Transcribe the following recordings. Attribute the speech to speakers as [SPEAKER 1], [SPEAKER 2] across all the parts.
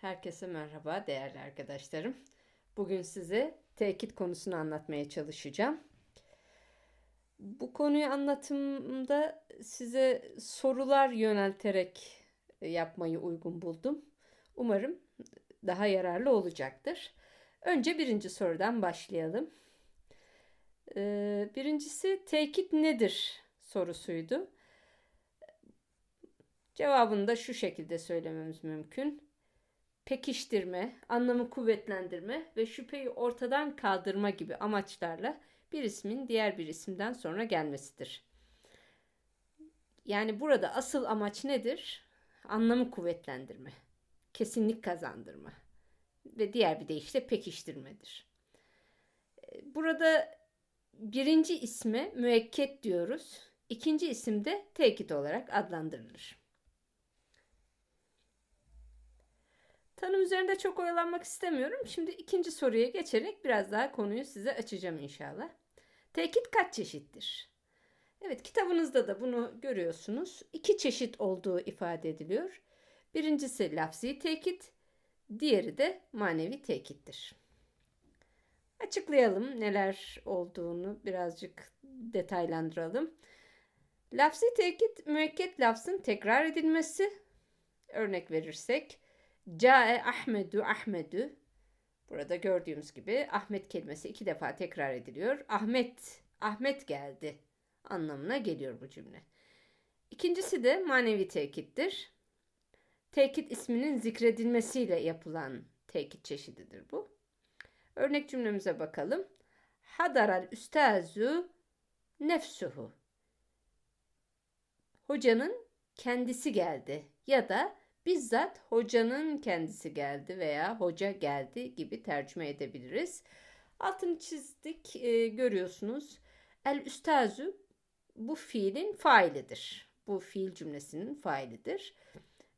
[SPEAKER 1] Herkese merhaba değerli arkadaşlarım. Bugün size tekit konusunu anlatmaya çalışacağım. Bu konuyu anlatımda size sorular yönelterek yapmayı uygun buldum. Umarım daha yararlı olacaktır. Önce birinci sorudan başlayalım. Ee, birincisi tekit nedir sorusuydu. Cevabını da şu şekilde söylememiz mümkün pekiştirme, anlamı kuvvetlendirme ve şüpheyi ortadan kaldırma gibi amaçlarla bir ismin diğer bir isimden sonra gelmesidir. Yani burada asıl amaç nedir? Anlamı kuvvetlendirme, kesinlik kazandırma ve diğer bir deyişle pekiştirmedir. Burada birinci isme müekket diyoruz. İkinci isim de tekit olarak adlandırılır. Tanım üzerinde çok oyalanmak istemiyorum. Şimdi ikinci soruya geçerek biraz daha konuyu size açacağım inşallah. Tekit kaç çeşittir? Evet kitabınızda da bunu görüyorsunuz. İki çeşit olduğu ifade ediliyor. Birincisi lafzi tekit, diğeri de manevi tekittir. Açıklayalım neler olduğunu birazcık detaylandıralım. Lafzi tekit müekket lafzın tekrar edilmesi. Örnek verirsek Cae Ahmedu Ahmedu. Burada gördüğümüz gibi Ahmet kelimesi iki defa tekrar ediliyor. Ahmet, Ahmet geldi anlamına geliyor bu cümle. İkincisi de manevi tekittir. Tekit isminin zikredilmesiyle yapılan tekit çeşididir bu. Örnek cümlemize bakalım. Hadaral üstazu nefsuhu. Hocanın kendisi geldi ya da bizzat hocanın kendisi geldi veya hoca geldi gibi tercüme edebiliriz. Altını çizdik e, görüyorsunuz. El üstazu bu fiilin failidir. Bu fiil cümlesinin failidir.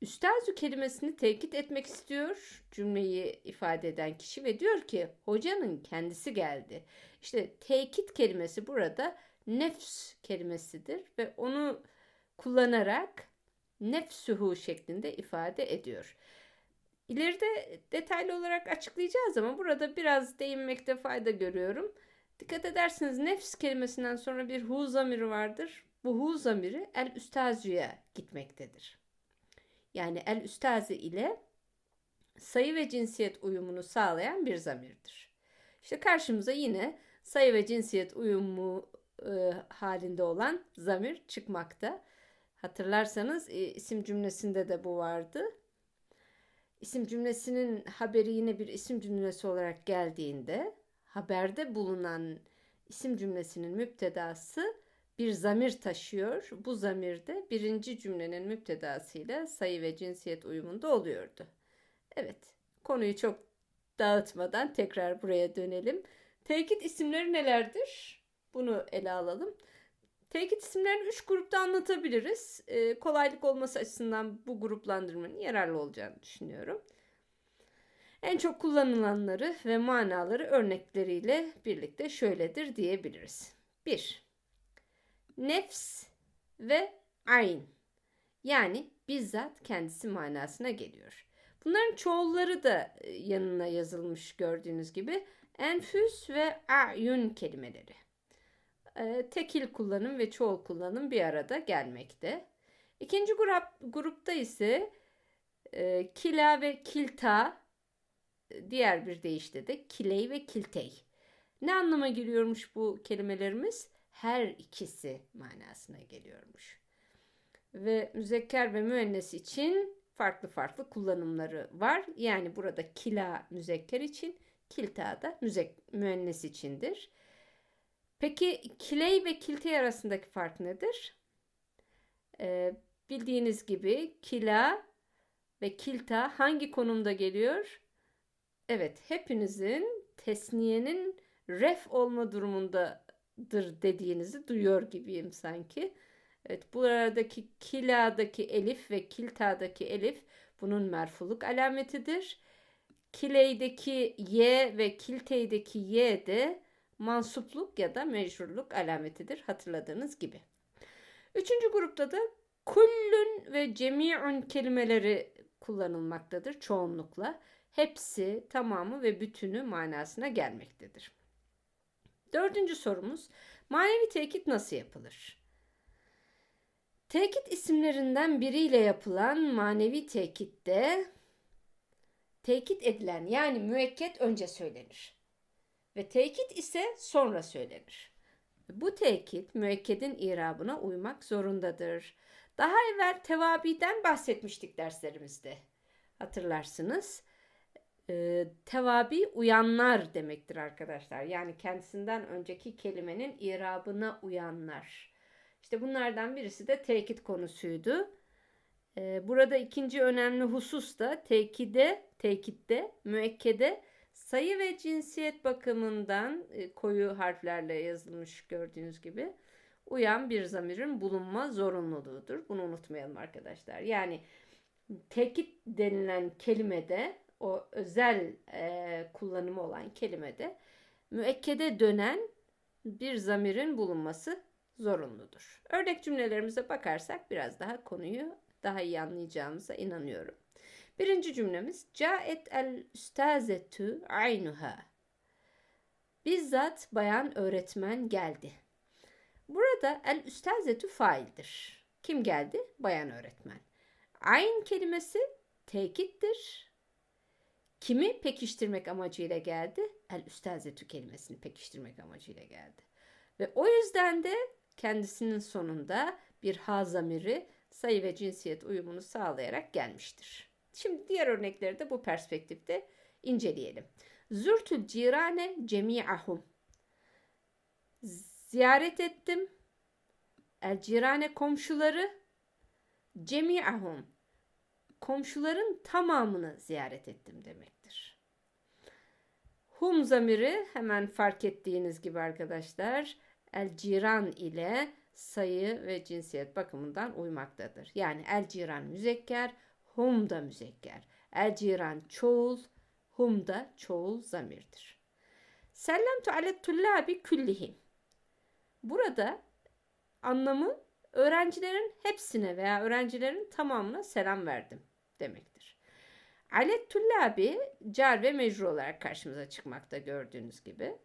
[SPEAKER 1] Üstazu kelimesini tekit etmek istiyor cümleyi ifade eden kişi ve diyor ki hocanın kendisi geldi. İşte tekit kelimesi burada nefs kelimesidir ve onu kullanarak nefsuhu şeklinde ifade ediyor. İleride detaylı olarak açıklayacağız ama burada biraz değinmekte fayda görüyorum. Dikkat ederseniz nefs kelimesinden sonra bir hu zamiri vardır. Bu hu zamiri el üstazuya gitmektedir. Yani el üstazi ile sayı ve cinsiyet uyumunu sağlayan bir zamirdir. İşte karşımıza yine sayı ve cinsiyet uyumu e, halinde olan zamir çıkmakta. Hatırlarsanız e, isim cümlesinde de bu vardı. İsim cümlesinin haberi yine bir isim cümlesi olarak geldiğinde haberde bulunan isim cümlesinin müptedası bir zamir taşıyor. Bu zamir de birinci cümlenin müptedasıyla sayı ve cinsiyet uyumunda oluyordu. Evet, konuyu çok dağıtmadan tekrar buraya dönelim. Tekit isimleri nelerdir? Bunu ele alalım. Tekit isimlerini üç grupta anlatabiliriz. E, kolaylık olması açısından bu gruplandırmanın yararlı olacağını düşünüyorum. En çok kullanılanları ve manaları örnekleriyle birlikte şöyledir diyebiliriz. 1. Nefs ve ayn yani bizzat kendisi manasına geliyor. Bunların çoğulları da e, yanına yazılmış gördüğünüz gibi enfüs ve a'yun kelimeleri e, tekil kullanım ve çoğul kullanım bir arada gelmekte. İkinci grup, grupta ise e, kila ve kilta diğer bir deyişle de kiley ve kiltey. Ne anlama geliyormuş bu kelimelerimiz? Her ikisi manasına geliyormuş. Ve müzekker ve müennes için farklı farklı kullanımları var. Yani burada kila müzekker için, kilta da müzek, müennes içindir. Peki kiley ve kiltey arasındaki fark nedir? Ee, bildiğiniz gibi kila ve kilta hangi konumda geliyor? Evet, hepinizin tesniyenin ref olma durumundadır dediğinizi duyuyor gibiyim sanki. Evet, buradaki kiladaki elif ve kiltadaki elif bunun merfuluk alametidir. Kileydeki y ve kilteydeki y de mansupluk ya da mecrurluk alametidir hatırladığınız gibi. Üçüncü grupta da kullün ve cemi'un kelimeleri kullanılmaktadır çoğunlukla. Hepsi, tamamı ve bütünü manasına gelmektedir. Dördüncü sorumuz manevi tekit nasıl yapılır? Tekit isimlerinden biriyle yapılan manevi tekitte tekit edilen yani müekket önce söylenir. Ve tekit ise sonra söylenir. Bu tekit müekkedin irabına uymak zorundadır. Daha evvel tevabiden bahsetmiştik derslerimizde. Hatırlarsınız. E, tevabi uyanlar demektir arkadaşlar. Yani kendisinden önceki kelimenin irabına uyanlar. İşte bunlardan birisi de tekit konusuydu. E, burada ikinci önemli husus da tekide, tekitte, müekkede sayı ve cinsiyet bakımından e, koyu harflerle yazılmış gördüğünüz gibi uyan bir zamirin bulunma zorunluluğudur. Bunu unutmayalım arkadaşlar. Yani tekit denilen kelimede o özel e, kullanımı olan kelimede müekkede dönen bir zamirin bulunması zorunludur. Örnek cümlelerimize bakarsak biraz daha konuyu daha iyi anlayacağımıza inanıyorum. Birinci cümlemiz Caet el üstazetu aynuha. Bizzat bayan öğretmen geldi. Burada el üstazetu faildir. Kim geldi? Bayan öğretmen. Ayn kelimesi tekittir. Kimi pekiştirmek amacıyla geldi? El üstazetu kelimesini pekiştirmek amacıyla geldi. Ve o yüzden de kendisinin sonunda bir ha zamiri sayı ve cinsiyet uyumunu sağlayarak gelmiştir. Şimdi diğer örnekleri de bu perspektifte inceleyelim. Zürtül cirane cemi'ahum. Ziyaret ettim. El cirane komşuları cemi'ahum. Komşuların tamamını ziyaret ettim demektir. Hum zamiri hemen fark ettiğiniz gibi arkadaşlar el ciran ile sayı ve cinsiyet bakımından uymaktadır. Yani el ciran müzekker, hum da müzekker. El ciran çoğul, hum da çoğul zamirdir. Sellemtu alet tullabi küllihim. Burada anlamı öğrencilerin hepsine veya öğrencilerin tamamına selam verdim demektir. Alet tullabi car ve mecru olarak karşımıza çıkmakta gördüğünüz gibi.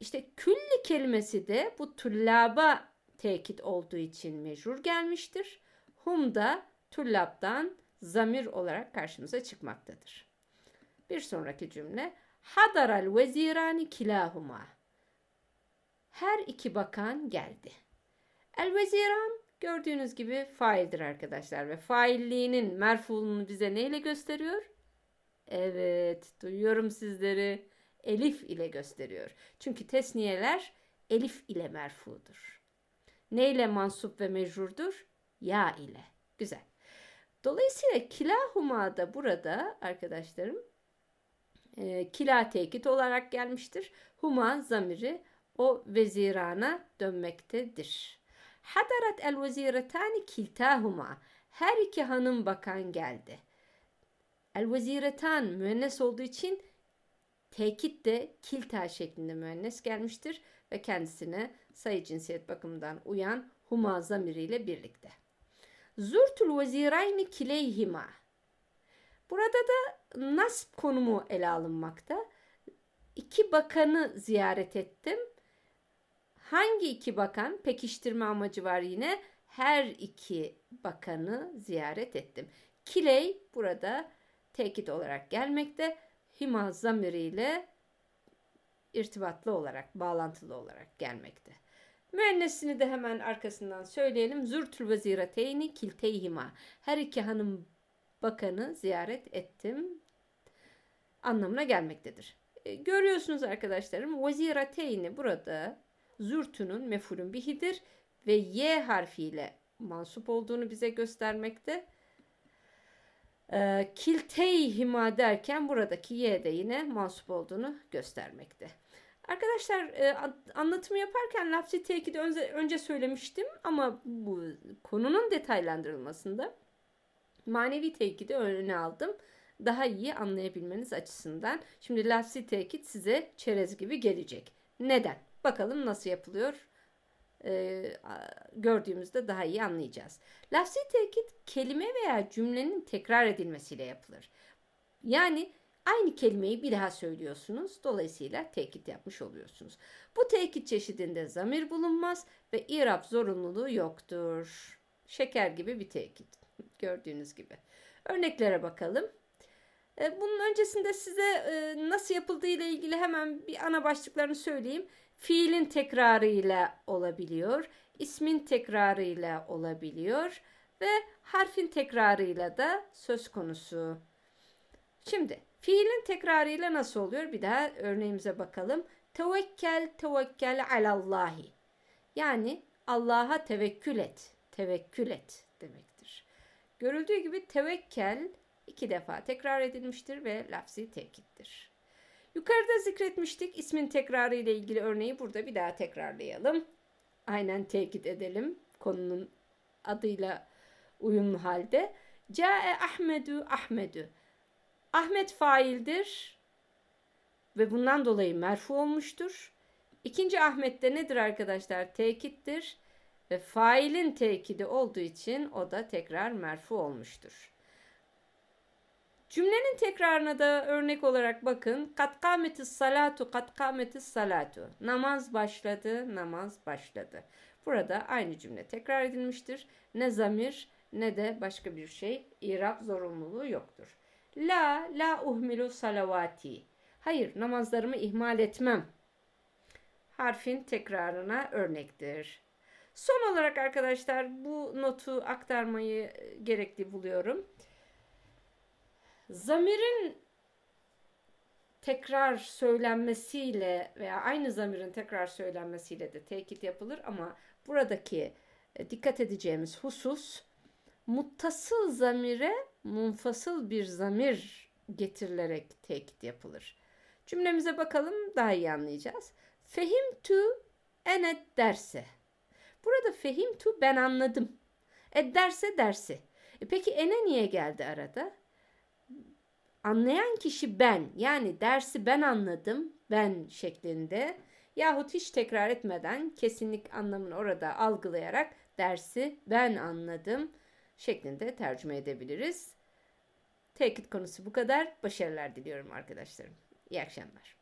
[SPEAKER 1] İşte külli kelimesi de bu tullaba tekit olduğu için mecrur gelmiştir. Hum da tullabdan zamir olarak karşımıza çıkmaktadır. Bir sonraki cümle Hadaral vezirani kilahuma. Her iki bakan geldi. El veziran gördüğünüz gibi faildir arkadaşlar ve failliğinin merfulunu bize neyle gösteriyor? Evet, duyuyorum sizleri. Elif ile gösteriyor. Çünkü tesniyeler elif ile merfudur. Ne ile mansup ve mecrurdur? Ya ile. Güzel. Dolayısıyla kilahuma da burada arkadaşlarım e, kila tekit olarak gelmiştir. Huma zamiri o vezirana dönmektedir. Hadarat el veziretani kiltahuma. Her iki hanım bakan geldi. El veziretan müennes olduğu için tekit de kilta şeklinde müennes gelmiştir ve kendisine sayı cinsiyet bakımından uyan huma zamiriyle birlikte. Zurtul vezirayni kileyhima. Burada da nasb konumu ele alınmakta. İki bakanı ziyaret ettim. Hangi iki bakan? Pekiştirme amacı var yine. Her iki bakanı ziyaret ettim. Kiley burada tekit olarak gelmekte. Hima zamiriyle irtibatlı olarak, bağlantılı olarak gelmekte. Müennesini de hemen arkasından söyleyelim. Zürtül vezireteyni kilteyhima. Her iki hanım bakanı ziyaret ettim anlamına gelmektedir. E, görüyorsunuz arkadaşlarım vezireteyni burada zürtünün mefulün bihidir ve y harfiyle mansup olduğunu bize göstermekte. E, kilteyhima derken buradaki y de yine mansup olduğunu göstermekte. Arkadaşlar e, anlatımı yaparken lafzi tekidi önce, önce söylemiştim ama bu konunun detaylandırılmasında manevi tekidi öne aldım. Daha iyi anlayabilmeniz açısından. Şimdi lafzi tekit size çerez gibi gelecek. Neden? Bakalım nasıl yapılıyor? Ee, gördüğümüzde daha iyi anlayacağız. Lafzi tekit kelime veya cümlenin tekrar edilmesiyle yapılır. Yani aynı kelimeyi bir daha söylüyorsunuz. Dolayısıyla tekit yapmış oluyorsunuz. Bu tekit çeşidinde zamir bulunmaz ve irap zorunluluğu yoktur. Şeker gibi bir tekit. Gördüğünüz gibi. Örneklere bakalım. E, Bunun öncesinde size e, nasıl yapıldığı ile ilgili hemen bir ana başlıklarını söyleyeyim. Fiilin tekrarıyla olabiliyor, ismin tekrarıyla olabiliyor ve harfin tekrarıyla da söz konusu. Şimdi fiilin tekrarıyla nasıl oluyor? Bir daha örneğimize bakalım. Tevekkel tevekkel alallahi. Yani Allah'a tevekkül et. Tevekkül et demektir. Görüldüğü gibi tevekkel iki defa tekrar edilmiştir ve lafzi tekittir. Yukarıda zikretmiştik ismin tekrarı ile ilgili örneği burada bir daha tekrarlayalım. Aynen tekit edelim konunun adıyla uyumlu halde. Cae Ahmedu Ahmedu. Ahmet faildir ve bundan dolayı merfu olmuştur. İkinci Ahmet de nedir arkadaşlar? Tekittir ve failin tekidi olduğu için o da tekrar merfu olmuştur. Cümlenin tekrarına da örnek olarak bakın. Kat kametis salatu, kat kametis salatu. Namaz başladı, namaz başladı. Burada aynı cümle tekrar edilmiştir. Ne zamir ne de başka bir şey. İrab zorunluluğu yoktur. La, la uhmilu salavati. Hayır, namazlarımı ihmal etmem. Harfin tekrarına örnektir. Son olarak arkadaşlar bu notu aktarmayı gerekli buluyorum. Zamirin tekrar söylenmesiyle veya aynı zamirin tekrar söylenmesiyle de tekit yapılır ama buradaki e, dikkat edeceğimiz husus muttasıl zamire munfasıl bir zamir getirilerek tekit yapılır. Cümlemize bakalım daha iyi anlayacağız. Fehimtu enet derse. Burada fehimtu ben anladım. E derse dersi. E peki ene niye geldi arada? Anlayan kişi ben. Yani dersi ben anladım. Ben şeklinde. Yahut hiç tekrar etmeden kesinlik anlamını orada algılayarak dersi ben anladım şeklinde tercüme edebiliriz. Tekit konusu bu kadar. Başarılar diliyorum arkadaşlarım. İyi akşamlar.